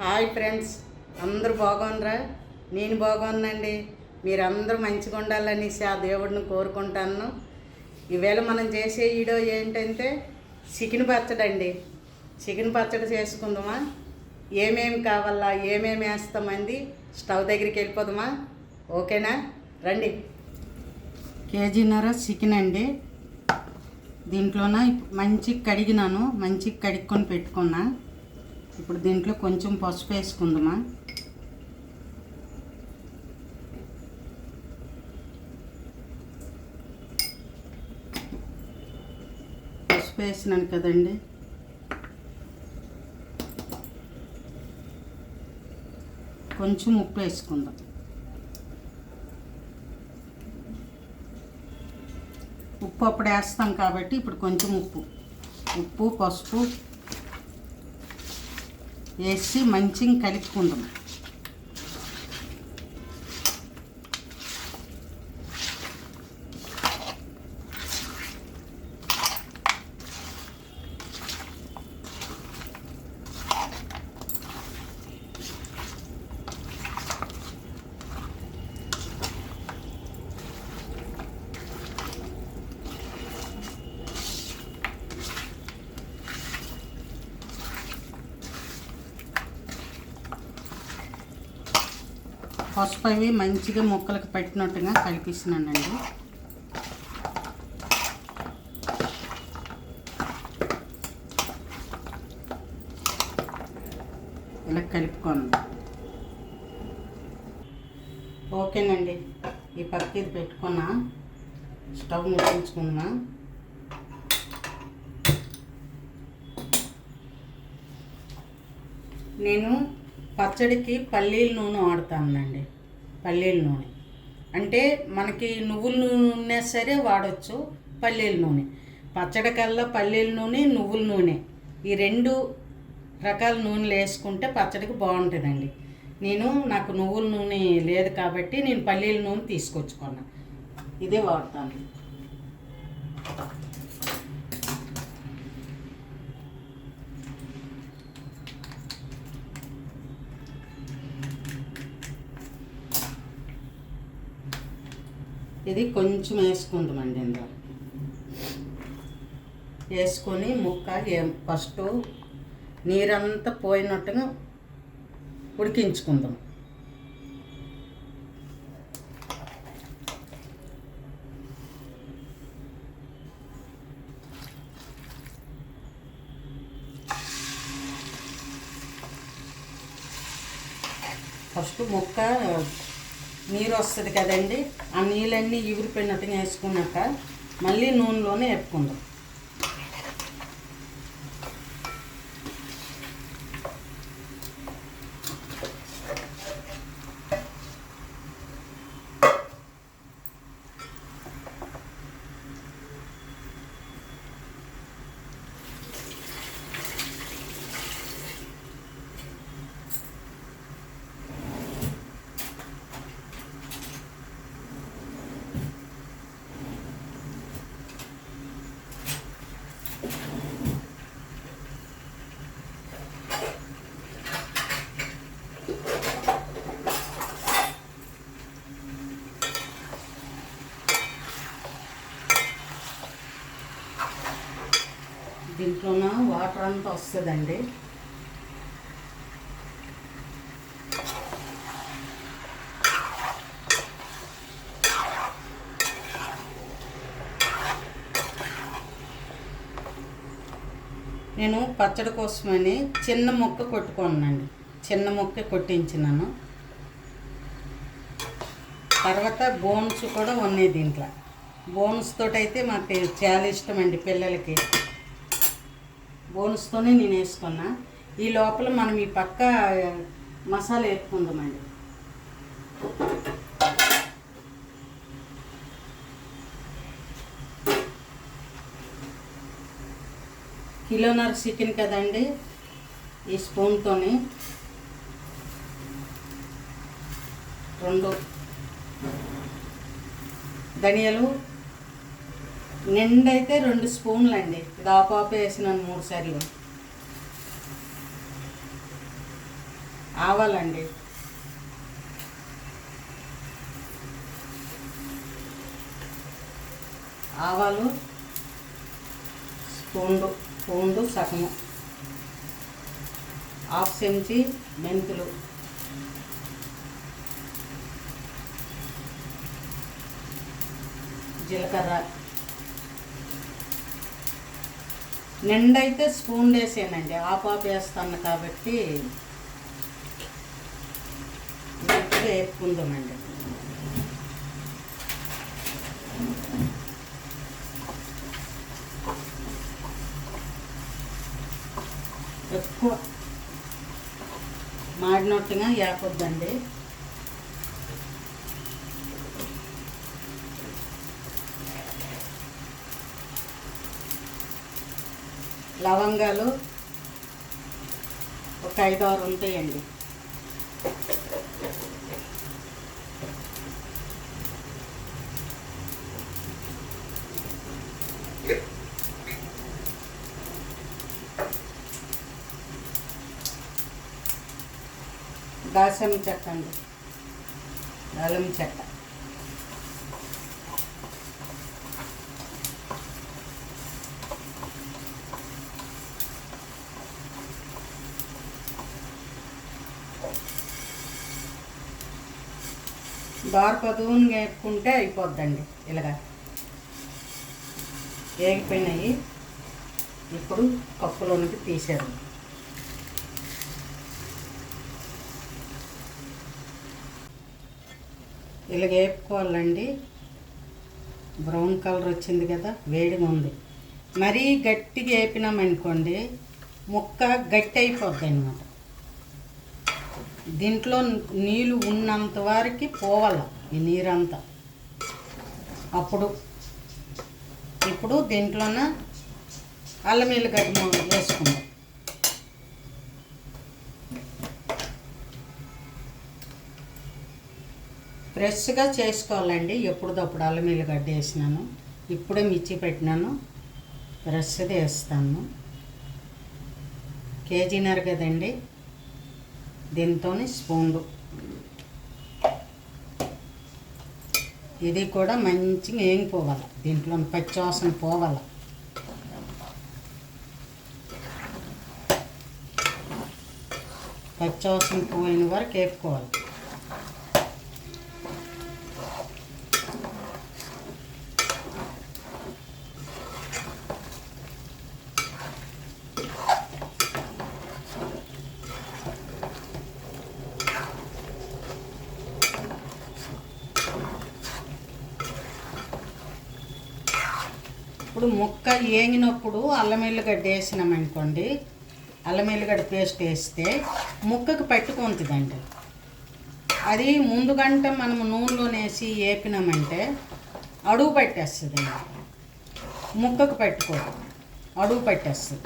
Hi friends అందరూ బాగున్నారా? నేను బాగున్నానండి. మీరందరూ మంచిగా ఉండాలనేసి ఆ దేవుడిని కోరుకుంటాను. ఈవేళ మనం చేసే వీడియో ఏంటంటే చికెన్ పచ్చడి అండి. చికెన్ పచ్చడి చేసుకుందామా? ఏమేమి కావాలా ఏమేమి వేస్తామంది? స్టవ్ దగ్గరికి వెళ్ళిపోదామా? ఓకేనా? రండి. కేజీన్నర చికెన్ అండి. దీంట్లోన మంచి కడిగినాను మంచి కడుక్కొని పెట్టుకున్నా. ఇప్పుడు దీంట్లో కొంచెం పసుపు వేసుకుందామా? పసుపు వేసినాను కదండి. కొంచెం ఉప్పు వేసుకుందాం. ఉప్పు అప్పుడు వేస్తాం కాబట్టి ఇప్పుడు కొంచెం ఉప్పు. ఉప్పు పసుపు. వేసి మంచిగా కలుపుకుందాం. పసుపు అవి మంచిగా ముక్కలకు పెట్టినట్టుగా కలిపిస్తున్నానండి. ఇలా కలుపుకోండి ఓకేనండి. ఈ పక్క ఇది పెట్టుకున్నా. స్టవ్ ముట్టించుకున్నా. నేను పచ్చడికి పల్లీల నూనె వాడతానండి. పల్లీల నూనె. అంటే మనకి నువ్వుల నూనె సరే వాడచ్చు పల్లీల నూనె. పచ్చడి కల్లా పల్లీల నూనె నువ్వుల నూనె. ఈ రెండు రకాల నూనెలు వేసుకుంటే పచ్చడికి బాగుంటుందండి. నేను నాకు నువ్వుల నూనె లేదు కాబట్టి నేను పల్లీల నూనె తీసుకొచ్చుకున్నాను ఇదే వాడతాను. ఇది కొంచెం వేసుకుందామండి ఇందులో. వేసుకొని ముక్క ఫస్ట్ నీరంతా పోయినట్టుగా ఉడికించుకుందాం. ఫస్ట్ ముక్క నీరు వస్తుంది కదండి. ఆ నీళ్ళన్నీ ఇవిరిపోయినట్టుగా వేసుకున్నాక మళ్ళీ నూనెలోనే వేపుకుందాం. దీంట్లోన వాటర్ అంతా వస్తుందండి. నేను పచ్చడి కోసమని చిన్న మొక్క కొట్టుకున్నానండి. చిన్న మొక్క కొట్టించినాను. తర్వాత బోన్స్ కూడా ఉన్నాయి దీంట్లో. బోన్స్ తోటి అయితే మాకు చాలా ఇష్టం అండి పిల్లలకి. బోన్స్తోనే నేను వేసుకున్నా. ఈ లోపల మనం ఈ పక్క మసాలా వేసుకుందామండి. కిలోన్నర చికెన్ కదండి ఈ స్పూన్తోని. రెండు ధనియాలు నిండైతే రెండు స్పూన్లు అండి దాపాపు వేసినాను మూడు సార్లు. ఆవాలండి. ఆవాలు స్పూండు స్పూండు సగము. హాఫ్ చెంచి మెంతులు. జీలకర్ర. నిండైతే స్పూన్ వేసానండి ఆఫ్ ఆఫ్ వేస్తాను కాబట్టి నీట్గా వేపుకుందామండి. ఎక్కువ మాడినట్టుగా వేపొద్దండి లవంగాలు ఒక ఐదు ఆరు ఉంటాయండి. దాసం చెక్క అండి. అల్లం చెక్క. దారపదువుని వేపుకుంటే అయిపోద్దండి ఇలాగా. వేగిపోయినాయి ఇప్పుడు కప్పులోనికి తీసేది ఇలా వేపుకోవాలండి బ్రౌన్ కలర్ వచ్చింది కదా వేడిగా ఉంది. మరీ గట్టిగా వేపినామనుకోండి ముక్క గట్టి అయిపోద్ది అనమాట దీంట్లో నీళ్ళు ఉన్నంత వరకు పోవాలి ఈ నీరంతా. అప్పుడు ఇప్పుడు దీంట్లోన అల్లం ఎల్లిగడ్డ వేసుకుందాం. ఫ్రెష్గా చేసుకోవాలండి. ఎప్పుడుదప్పుడు అల్లం ఎల్లిగడ్డ వేసినాను. ఇప్పుడే మిర్చి పెట్టినాను. ఫ్రెష్గా వేస్తాను. కేజీన్నర కదండి. దీంతో స్పూన్లు. ఇది కూడా మంచిగా ఏం పోవాలి దీంట్లో పచ్చివాసన పోవాలి. పచ్చివాసన పోయిన వరకు వేపుకోవాలి. ఇప్పుడు ముక్క ఏగినప్పుడు అల్లం ఎల్లిగడ్డ వేసినామనుకోండి అల్లం ఎల్లిగడ్డ పేస్ట్ వేస్తే ముక్కకు పట్టుకుంటుందండి. అది ముందు గంట మనము నూనెలో వేసి వేపినామంటే అడుగు పట్టేస్తుంది. ముక్కకు పెట్టుకోదు అడుగు పట్టేస్తుంది.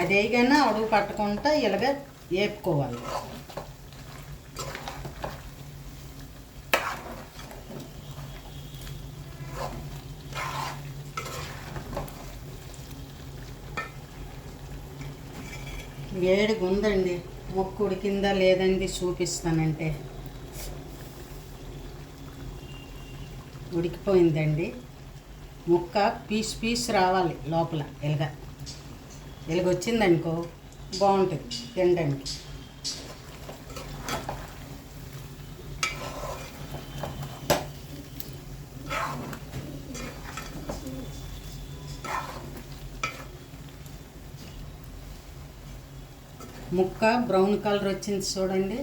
అది వేయగానే అడుగు పట్టకుండా ఇలాగ వేపుకోవాలి వేడిగా ఉందండి ముక్కు ఉడికిందా లేదండి చూపిస్తానంటే. ఉడికిపోయిందండి. ముక్క పీస్ పీస్ రావాలి లోపల ఎలుగ. వచ్చిందనుకో బాగుంటుంది తినడానికి. ముక్క బ్రౌన్ కలర్ వచ్చింది చూడండి.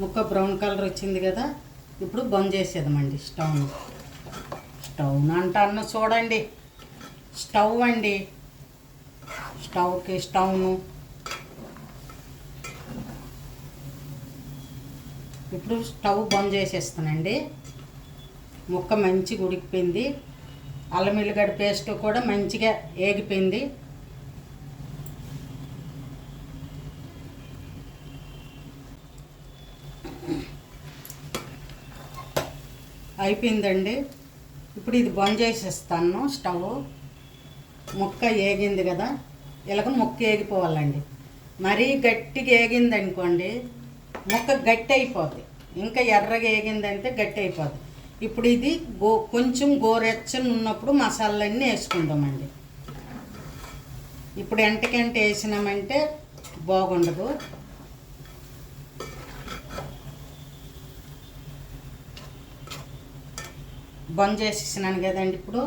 ముక్క బ్రౌన్ కలర్ వచ్చింది కదా ఇప్పుడు బంద్ చేసేదమండి స్టవ్ను స్టవ్ అన్న చూడండి. స్టవ్ అండి. స్టవ్కి స్టవ్ను ఇప్పుడు స్టవ్ బంద్ చేసేస్తానండి. ముక్క మంచిగా ఉడికిపోయింది. అల్లం ఎల్లిగడ్డ పేస్ట్ కూడా మంచిగా ఏగిపోయింది. అయిపోయిందండి. ఇప్పుడు ఇది బంద్ చేసేస్తాను స్టవ్. ముక్క ఏగింది కదా ఇలాగ ముక్క ఏగిపోవాలండి. మరీ గట్టిగా ఏగింది అనుకోండి ముక్క గట్టి అయిపోద్ది. ఇంకా ఎర్రగా ఏగిందంటే గట్టి అయిపోద్ది. ఇప్పుడు ఇది గో కొంచెం గోరెచ్చని ఉన్నప్పుడు మసాలాలన్నీ వేసుకుందామండి ఇప్పుడు ఎంటకెంట వేసినామంటే బాగుండదు. బంద్ చేసేసినాను కదండి ఇప్పుడు.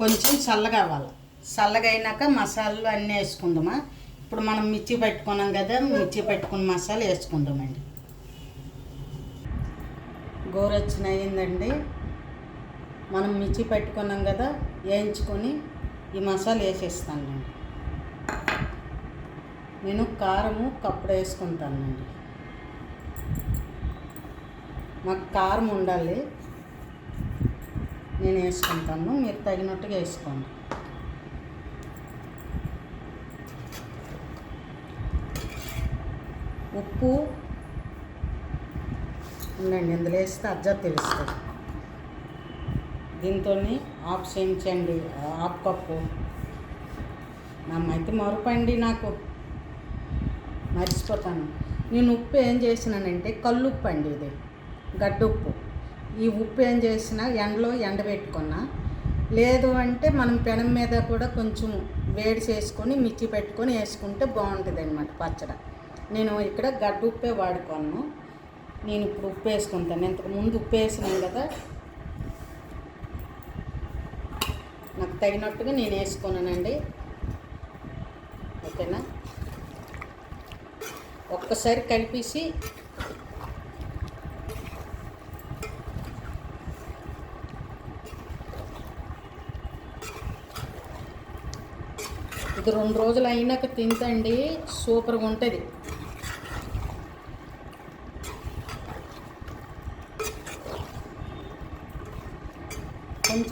కొంచెం చల్లగా అవ్వాలి. చల్లగా అయినాక మసాలాలు అన్నీ వేసుకుందామా. ఇప్పుడు మనం మిర్చి పెట్టుకున్నాం కదా మిర్చి పెట్టుకున్న మసాలా వేసుకుందామండి. గోరొచ్చిన అయిందండి మనం మిర్చి పెట్టుకున్నాం కదా వేయించుకొని ఈ మసాలా వేసేస్తానండి. నేను కారము కప్పుడు వేసుకుంటానండి. మాకు కారం ఉండాలి. నేను వేసుకుంటాను. మీరు తగినట్టుగా వేసుకోండి. ఉప్పు ఉండండి ఇందులో వేస్తే అజ్జా తెలుస్తుంది. దీంతో ఆఫ్ చేయించండి హాఫ్ కప్పు. నమ్మైతే మరపండి నాకు. మర్చిపోతాను. నేను ఉప్పు ఏం చేసినానంటే కల్లుప్పు అండి ఇది. గడ్డుప్పు. ఈ ఉప్పు ఏం చేసిన ఎండలో ఎండబెట్టుకున్నా లేదు అంటే మనం పెనం మీద కూడా కొంచెం వేడి చేసుకొని మిర్చి పెట్టుకొని వేసుకుంటే బాగుంటుంది అనమాట పచ్చడి. నేను ఇక్కడ గడ్డ ఉప్పే వాడుకోను. నేను ఇప్పుడు ఉప్పు వేసుకుంటాను. ఇంతకు ముందు ఉప్పు వేసినాను కదా. నాకు తగినట్టుగా నేను వేసుకున్నానండి. ఓకేనా? ఒక్కసారి కలిపేసి ఇది రెండు రోజులు అయినాక తింతండి సూపర్గా ఉంటుంది.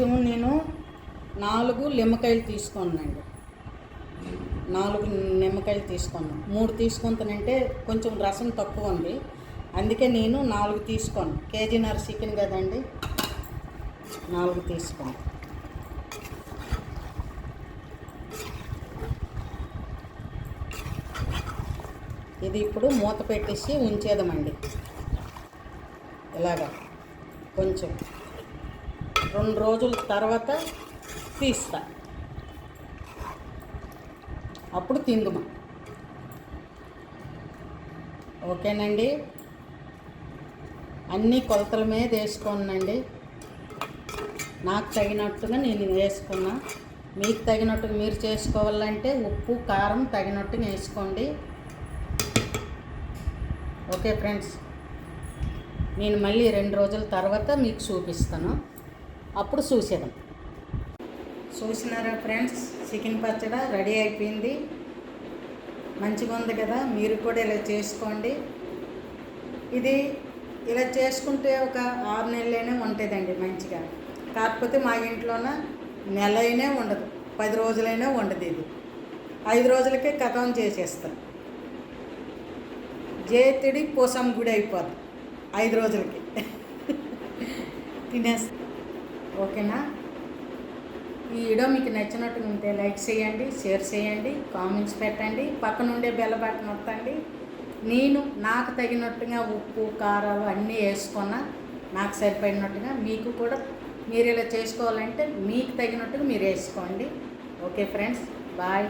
కొంచెం నేను నాలుగు నిమ్మకాయలు తీసుకున్నానండి నాలుగు నిమ్మకాయలు తీసుకున్నాను. మూడు తీసుకుంటానంటే కొంచెం రసం తక్కువ ఉంది. అందుకే నేను నాలుగు తీసుకోను కేజీన్నర చికెన్ కదండి. నాలుగు తీసుకోను ఇది ఇప్పుడు మూత పెట్టేసి ఉంచేదమండి ఇలాగా కొంచెం. రెండు రోజుల తర్వాత తీస్తా. అప్పుడు తిందుమా. ఓకేనండి? అన్ని కొలతల మీద వేసుకోనండి. నాకు తగినట్టుగా నేను వేసుకున్నా. మీకు తగినట్టుగా మీరు చేసుకోవాలంటే ఉప్పు కారం తగినట్టుగా వేసుకోండి. Okay friends. నేను మళ్ళీ రెండు రోజుల తర్వాత మీకు చూపిస్తాను. అప్పుడు చూసేదాం. చూసినారా ఫ్రెండ్స్? చికెన్ పచ్చడి రెడీ అయిపోయింది. మంచిగా ఉంది కదా? మీరు కూడా ఇలా చేసుకోండి. ఇది ఇలా చేసుకుంటే ఒక ఆరు నెలలైనా ఉంటుందండి మంచిగా. కాకపోతే మా ఇంట్లోన నెల అయినా ఉండదు. పది రోజులైనా ఉండదు ఇది. ఐదు రోజులకే కథం చేసేస్తారు. జేతిడి పోసం గుడి అయిపోద్ది. ఐదు రోజులకి. తినేస్తా. ఓకేనా? ఈ వీడియో మీకు నచ్చినట్టు ఉంటే లైక్ చేయండి షేర్ చేయండి కామెంట్స్ పెట్టండి. పక్కన ఉండే బెల్ల బటన్ నొక్కండి. నేను నాకు తగినట్టుగా ఉప్పు కారాలు అన్నీ వేసుకున్నా నాకు సరిపడినట్టుగా మీకు కూడా మీరు ఇలా చేసుకోవాలంటే మీకు తగినట్టుగా మీరు వేసుకోండి. Okay friends bye.